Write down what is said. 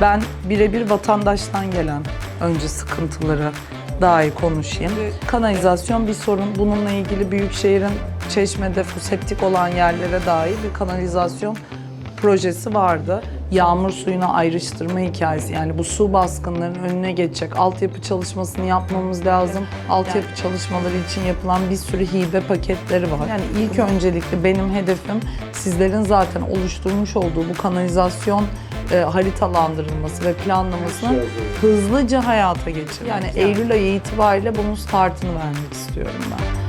Ben birebir vatandaştan gelen önce sıkıntıları daha iyi konuşayım. Kanalizasyon bir sorun. Bununla ilgili Büyükşehir'in Çeşme'de foseptik olan yerlere dair bir kanalizasyon projesi vardı. Yağmur suyunu ayrıştırma hikayesi. Yani bu su baskınlarının önüne geçecek altyapı çalışmasını yapmamız lazım. Altyapı çalışmaları için yapılan bir sürü hibe paketleri var. Yani ilk öncelikle benim hedefim sizlerin zaten oluşturmuş olduğu bu kanalizasyon e, haritalandırılması ve planlamasının hızlıca hayata geçirmek. Yani Eylül ayı itibariyle bunun startını vermek istiyorum ben.